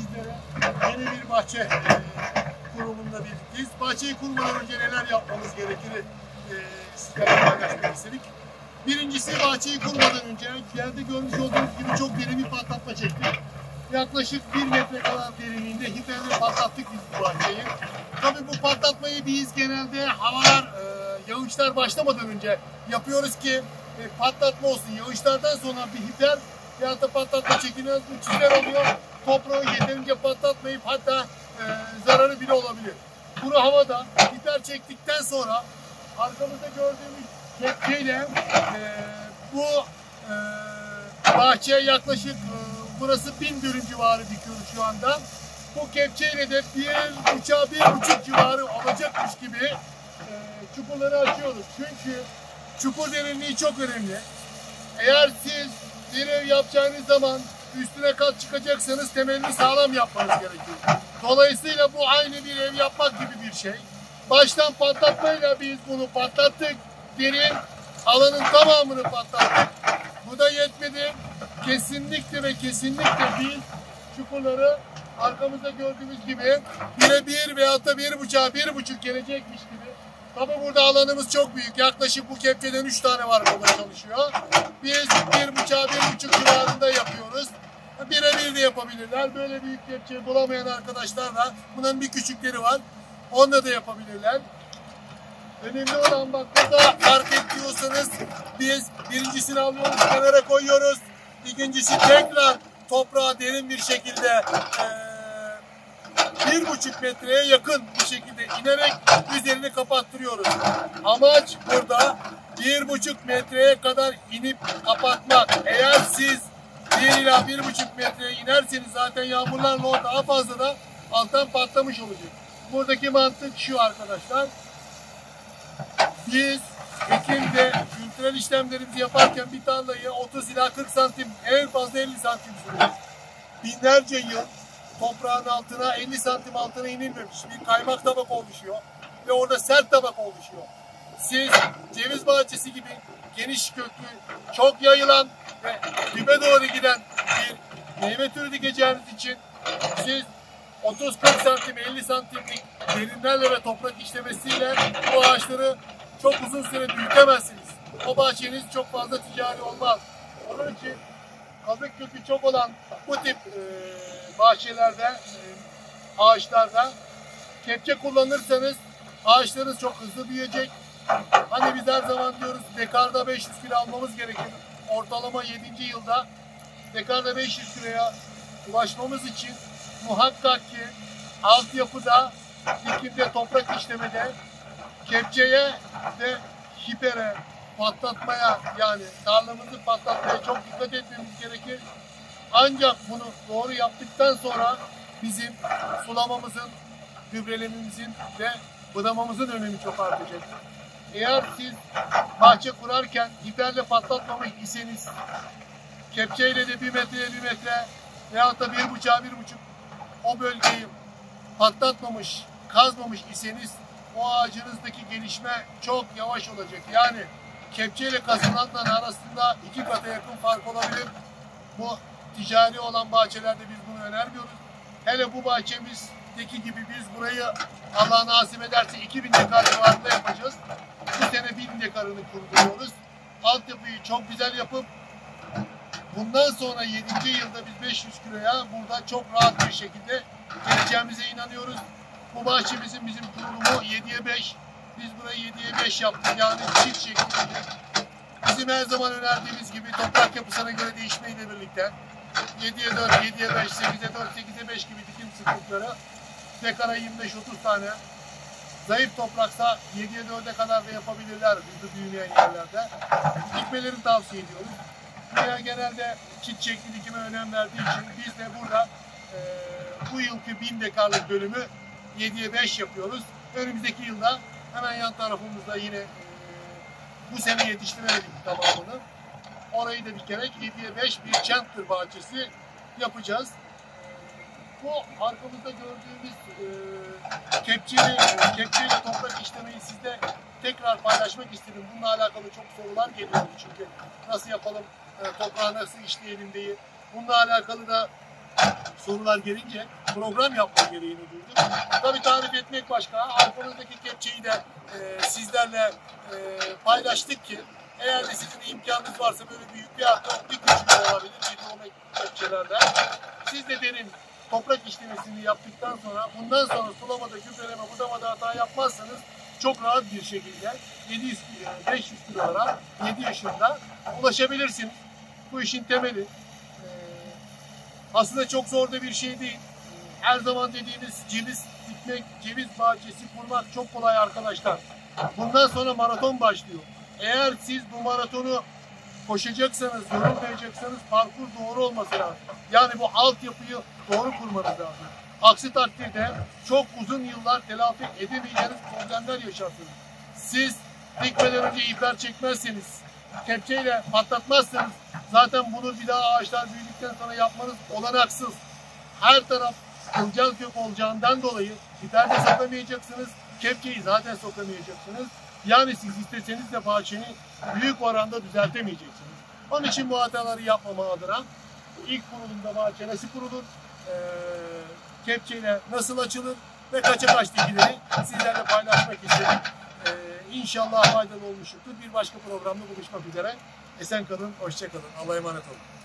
sizlere yeni bir bahçe e, kurumunda birlikteyiz. Bahçeyi kurmadan önce neler yapmamız gerekir e, sizlerle paylaşmak istedik. Birincisi bahçeyi kurmadan önce yerde görmüş olduğunuz gibi çok derin bir patlatma çektik. Yaklaşık bir metre kadar derinliğinde hiperle patlattık biz bu bahçeyi. Tabii bu patlatmayı biz genelde havalar, e, yağışlar başlamadan önce yapıyoruz ki e, patlatma olsun. Yağışlardan sonra bir hiper veyahut da patlatma çekilmez bir çizgiler oluyor. Toprağı yeterince patlatmayıp hatta e, zararı bile olabilir. Kuru havada hiper çektikten sonra arkamızda gördüğümüz kepçeyle e, bu e, bahçeye yaklaşık e, burası bin dönüm civarı dikiyoruz şu anda. Bu kepçeyle de bir uçağı bir buçuk civarı olacakmış gibi e, çukurları açıyoruz. Çünkü çukur derinliği çok önemli. Eğer siz bir ev yapacağınız zaman üstüne kat çıkacaksanız temelini sağlam yapmanız gerekiyor. Dolayısıyla bu aynı bir ev yapmak gibi bir şey. Baştan patlatmayla biz bunu patlattık. Derin alanın tamamını patlattık. Bu da yetmedi. Kesinlikle ve kesinlikle biz çukurları arkamızda gördüğümüz gibi bire bir veyahut da bir buçuğa bir buçuk gelecekmiş gibi. Tabi burada alanımız çok büyük. Yaklaşık bu kepçeden üç tane var burada çalışıyor. Biz bir buçuğa bir buçuk civarında yapıyoruz. Birebir de yapabilirler. Böyle büyük kepçe bulamayan arkadaşlar da bunların bir küçükleri var. Onunla da yapabilirler. Önemli olan bak burada fark ediyorsanız biz birincisini alıyoruz kenara koyuyoruz. İkincisi tekrar toprağa derin bir şekilde bir buçuk metreye yakın bir şekilde inerek üzerini kapattırıyoruz. Amaç burada bir buçuk metreye kadar inip kapatmak. Eğer siz bir ila bir buçuk metreye inerseniz zaten yağmurlarla o daha fazla da alttan patlamış olacak. Buradaki mantık şu arkadaşlar. Biz Ekim'de kültürel işlemlerimizi yaparken bir tarlayı 30 ila 40 santim en fazla 50 santim sürüyoruz. Binlerce yıl toprağın altına 50 santim altına inilmemiş bir kaymak tabak oluşuyor ve orada sert tabak oluşuyor. Siz ceviz bahçesi gibi geniş köklü, çok yayılan ve dibe doğru giden bir meyve türü dikeceğiniz için siz 30-40 santim 50 santimlik derinlerle ve toprak işlemesiyle bu ağaçları çok uzun süre büyütemezsiniz. O bahçeniz çok fazla ticari olmaz. Onun için kazık kökü çok olan bu tip e, bahçelerde, e, ağaçlarda kepçe kullanırsanız ağaçlarınız çok hızlı büyüyecek. Hani biz her zaman diyoruz dekarda 500 kilo almamız gerekir. Ortalama 7. yılda dekarda 500 kiloya ulaşmamız için muhakkak ki altyapıda, dikimde, toprak işlemede kepçeye ve hipere patlatmaya yani tarlamızı patlatmaya çok dikkat etmemiz gerekir. Ancak bunu doğru yaptıktan sonra bizim sulamamızın, gübrelememizin ve budamamızın önemi çok artacak. Eğer siz bahçe kurarken hiperle patlatmamış iseniz kepçeyle de bir metreye bir metre veyahut da bir buçuğa bir buçuk o bölgeyi patlatmamış, kazmamış iseniz o ağacınızdaki gelişme çok yavaş olacak. Yani kepçeyle kazılanların arasında iki kata yakın fark olabilir. Bu ticari olan bahçelerde biz bunu önermiyoruz. Hele bu bahçemizdeki gibi biz burayı Allah nasip ederse 2000 dekar civarında yapacağız. Bu sene 1000 dekarını kurduruyoruz. Altyapıyı çok güzel yapıp bundan sonra 7. yılda biz 500 kiloya burada çok rahat bir şekilde geleceğimize inanıyoruz. Bu bahçemizin bizim kurulumu 7'ye 5. Biz burayı 7'ye 5 yaptık. Yani çift şeklinde. Bizim her zaman önerdiğimiz gibi toprak yapısına göre değişmeyle birlikte 7'ye 4, 7'ye 5, 8'e 4, 8'e 5 gibi dikim sıklıkları dekara 25-30 tane zayıf topraksa 7'ye 4'e kadar da yapabilirler hızlı büyümeyen yerlerde. Dikmelerini tavsiye ediyoruz. Buraya genelde çift şekli dikime önem verdiği için biz de burada e, bu yılki 1000 dekarlık bölümü 7'ye 5 yapıyoruz. Önümüzdeki yılda hemen yan tarafımızda yine e, bu sene yetiştiremedik tamamını. Orayı da dikerek 7'ye 5 bir Chandler bahçesi yapacağız. Bu arkamızda gördüğümüz e, kepçeli, kepçeyle toprak işlemeyi sizde tekrar paylaşmak istedim. Bununla alakalı çok sorular geliyor çünkü nasıl yapalım, e, toprağı nasıl işleyelim diye. Bununla alakalı da sorular gelince program yapma gereğini duydum. Tabii tarif etmek başka. Arkanızdaki kepçeyi de e, sizlerle e, paylaştık ki eğer de sizin imkanınız varsa böyle büyük bir hatta bir küçük olabilir bir kepçelerde. Siz de derin toprak işlemesini yaptıktan sonra bundan sonra sulamada, gübreleme, budamada hata yapmazsanız çok rahat bir şekilde 700 kilo, 500 kilolara 7 yaşında ulaşabilirsiniz. Bu işin temeli. Aslında çok zor da bir şey değil. Her zaman dediğimiz ceviz dikmek, ceviz bahçesi kurmak çok kolay arkadaşlar. Bundan sonra maraton başlıyor. Eğer siz bu maratonu koşacaksanız, yorulmayacaksanız parkur doğru olması lazım. Yani bu altyapıyı doğru kurmanız lazım. Aksi takdirde çok uzun yıllar telafi edemeyeceğiniz problemler yaşarsınız. Siz dikmeden önce ipler çekmezseniz, kepçeyle patlatmazsanız zaten bunu bir daha ağaçlar büyüdükten sonra yapmanız olanaksız. Her taraf kılcal kök olacağından dolayı ipler de sokamayacaksınız, kepçeyi zaten sokamayacaksınız. Yani siz isteseniz de bahçeni büyük oranda düzeltemeyeceksiniz. Onun için bu hataları yapmama adına ilk kurulumda bahçe nasıl kurulur, ee, kepçeyle nasıl açılır ve kaça kaç dikileri sizlerle paylaşmak istedim. Ee, inşallah faydalı olmuştur. Bir başka programda buluşmak üzere. Esen kalın, hoşça kalın. Allah'a emanet olun.